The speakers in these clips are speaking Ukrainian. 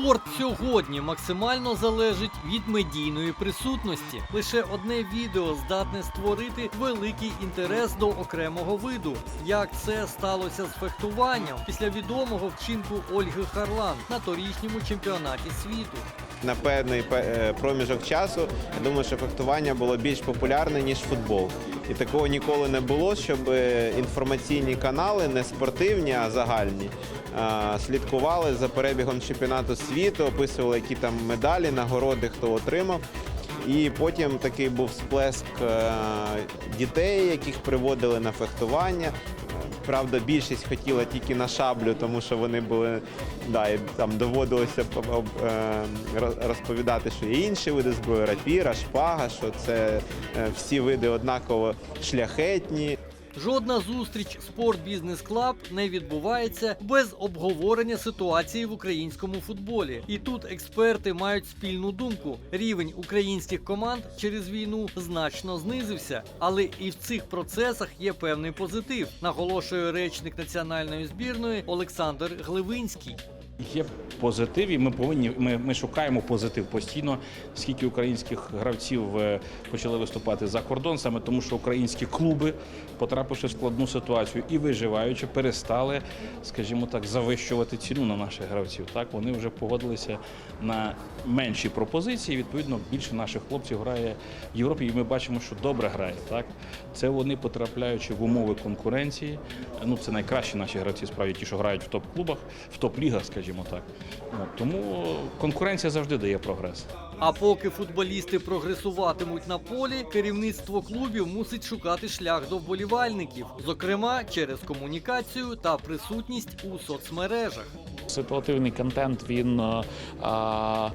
Спорт сьогодні максимально залежить від медійної присутності. Лише одне відео здатне створити великий інтерес до окремого виду. Як це сталося з фехтуванням після відомого вчинку Ольги Харлан на торічньому чемпіонаті світу. на певний е, проміжок часу. Я думаю, що фехтування було більш популярне ніж футбол. І такого ніколи не було, щоб е, інформаційні канали, не спортивні, а загальні, слідкували за перебігом чемпіонату світу, описували, які там медалі, нагороди, хто отримав. І потім такий був сплеск е, дітей, яких приводили на фехтування. Правда, більшість хотіла тільки на шаблю, тому що вони були да, і там доводилося е, роз- розповідати, що є інші види зброї, рапіра, шпага, що це е, всі види однаково шляхетні. Жодна зустріч Спорт Бізнес Клаб не відбувається без обговорення ситуації в українському футболі. І тут експерти мають спільну думку: рівень українських команд через війну значно знизився, але і в цих процесах є певний позитив, наголошує речник національної збірної Олександр Гливинський. Є позитив, і ми повинні. Ми, ми шукаємо позитив постійно. Скільки українських гравців е, почали виступати за кордон, саме тому, що українські клуби, потрапивши в складну ситуацію і виживаючи, перестали, скажімо так, завищувати ціну на наших гравців. Так вони вже погодилися на менші пропозиції. Відповідно, більше наших хлопців грає в Європі, і ми бачимо, що добре грає. Так це вони потрапляючи в умови конкуренції. Ну це найкращі наші гравці, справді ті, що грають в топ-клубах, в топ-лігах, скажімо так. Тому конкуренція завжди дає прогрес. А поки футболісти прогресуватимуть на полі, керівництво клубів мусить шукати шлях до вболівальників, зокрема через комунікацію та присутність у соцмережах. Ситуативний контент він, е, а,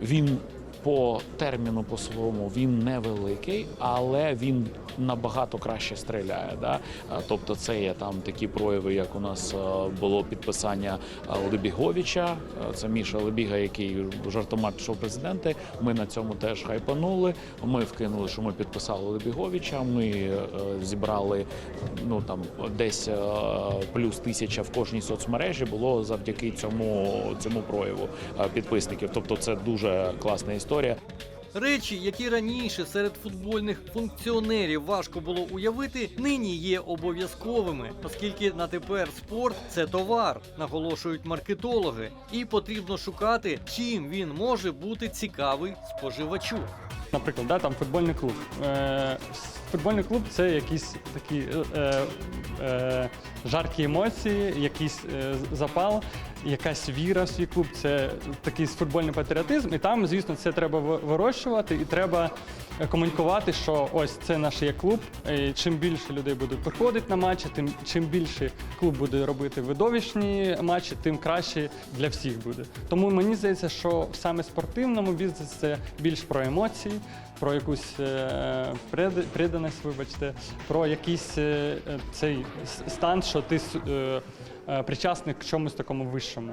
він по терміну по своєму він невеликий, але він набагато краще стріляє. Да? Тобто це є там такі прояви, як у нас було підписання Лебіговича. Це Міша Лебіга, який жартома пішов президенти. Ми на цьому теж хайпанули. Ми вкинули, що ми підписали Лебіговича. Ми е, зібрали ну там десь е, плюс тисяча в кожній соцмережі було завдяки цьому цьому прояву е, підписників. Тобто, це дуже класна історія. Речі, які раніше серед футбольних функціонерів важко було уявити, нині є обов'язковими, оскільки на тепер спорт це товар, наголошують маркетологи, і потрібно шукати, чим він може бути цікавий споживачу. Наприклад, да, там футбольний клуб. Е, футбольний клуб це якісь такі е, е, жаркі емоції, якийсь е, запал, якась віра в свій клуб. Це такий футбольний патріотизм. І там, звісно, це треба вирощувати і треба е, комунікувати, що ось це наш є клуб. І чим більше людей буде приходити на матчі, тим чим більше клуб буде робити видовищні матчі, тим краще для всіх буде. Тому мені здається, що саме спортивному бізнесі це більш про емоції, про якусь е, пред- преданість, вибачте, про якийсь е, цей стан, що ти е, е, причасний к чомусь такому вищому.